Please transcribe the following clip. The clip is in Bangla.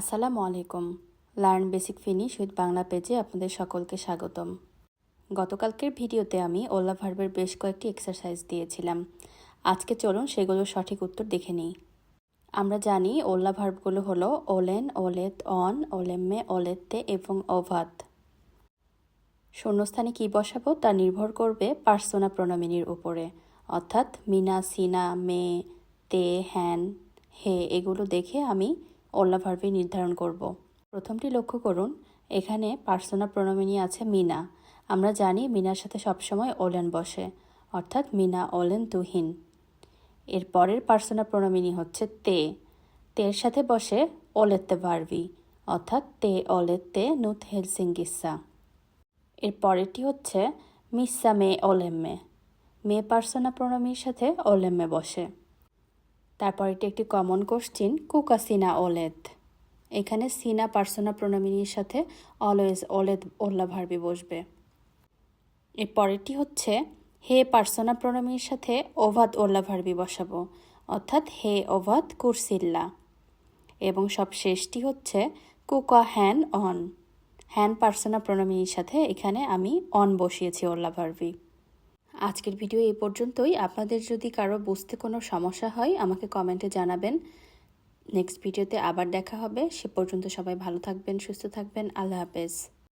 আসসালামু আলাইকুম। Learn basic finish with Bangla পেজে আপনাদের সকলকে স্বাগতম। গতকালকের ভিডিওতে আমি ওলা ভার্বের বেশ কয়েকটি এক্সারসাইজ দিয়েছিলাম। আজকে চলুন সেগুলোর সঠিক উত্তর দেখে নিই। আমরা জানি ওলা ভার্বগুলো হলো ওলেন, ওলেত, অন, ওলেম্মে, ওলেত্তে এবং ওভাত। শূন্যস্থানে কী বসাবো তা নির্ভর করবে পার্সোনা প্রণমিনির উপরে। অর্থাৎ মিনা, সিনা, মে, তে, হ্যান, হে এগুলো দেখে আমি ওল্লা ভার্বি নির্ধারণ করব। প্রথমটি লক্ষ্য করুন, এখানে পার্সোনা প্রণমিনি আছে মিনা। আমরা জানি মিনার সাথে সবসময় ওলেন বসে, অর্থাৎ মিনা ওলেন তুহিন। এর পরের পার্সোনা প্রণমিনি হচ্ছে তে। তের সাথে বসে ওলেত্তে ভার্বি অর্থাৎ তে ওলেত্তে নুথ হেলসিঙ্গিসা। এর পরেরটি হচ্ছে মিসা মে ওলেম্মে। মে পার্সোনা প্রণমীর সাথে ওলেম্মে বসে। তারপর এটি একটি কমন কোশ্চিন কুকা সিনা ওলেদ এখানে সিনা পার্সোনা প্রণমিনীর সাথে অলওয়েজ ওলেদ ওল্লা ভার্বি বসবে। এর পরেরটি হচ্ছে, হে পার্সোনা প্রণমিনীর সাথে ওভাত ওল্লা ভার্বি বসাবো। অর্থাৎ, হে ওভাত কুরসিল্লা। এবং সব শেষটি হচ্ছে কুকা হ্যান অন হ্যান পার্সোনা প্রণমিনীর সাথে এখানে আমি অন বসিয়েছি ওল্লা ভার্বি আজকের ভিডিও এই পর্যন্তই। আপনাদের যদি কারও বুঝতে কোনো সমস্যা হয়, আমাকে কমেন্টে জানাবেন। নেক্সট ভিডিওতে আবার দেখা হবে। সে পর্যন্ত সবাই ভালো থাকবেন, সুস্থ থাকবেন। আল্লাহ হাফেজ।